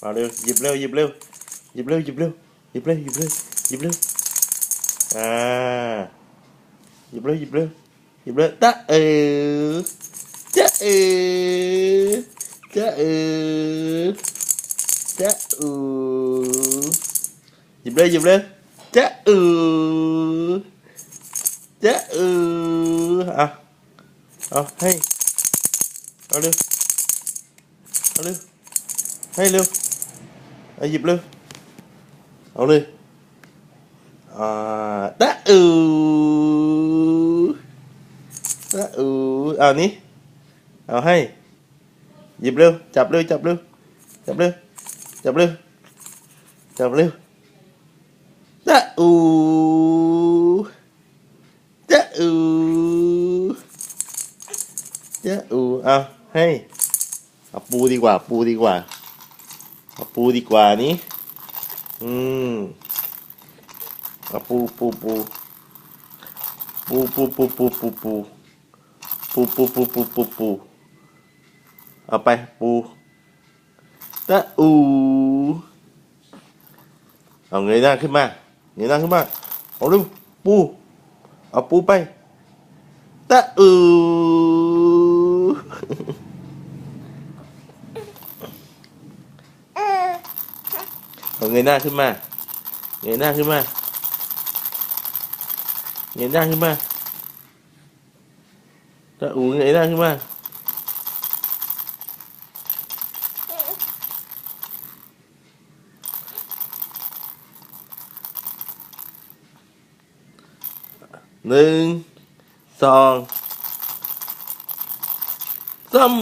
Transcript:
vào đều dịp lưu dịp lưu. Dịp lưu dịp lưu. Dịp lưu dịp lưu dịp lưu. À. Dịp lưu dịp lưu. Dịp lưu. Ta ừ. Ta ừ. Ta ừ. Ta ừ. Dịp lưu dịp lưu. Ta ừ. Ta ừ. À. À hay. Vào lưu vào lưu hay lưu. เอหยิบเลย เอาเลยอ่าตะอือตะอือเอานี้เอาให้ หยิบเร็ว จับเร็ว จับเร็ว จับเร็ว จับเร็ว จับเร็วตะอูตะอูตะอูเอาให้เอาปูดีกว่า ปูดีกว่า เอาปูดีกว่านี้ อืมเอาปูปูปูปูปูปูปูปูปูปูปูปูปูปูปูเอาไปปูตะอูเอาเงยหน้าขึ้นมาเงยหน้าขึ้นมาเอาเร็วปูเอาปูไปตะอู เอาเงยหน้าขึ้นมา เงยหน้าขึ้นมา เงยหน้าขึ้นมาตาอูเงยหน้าขึ้นมาหนึ่งสองสาม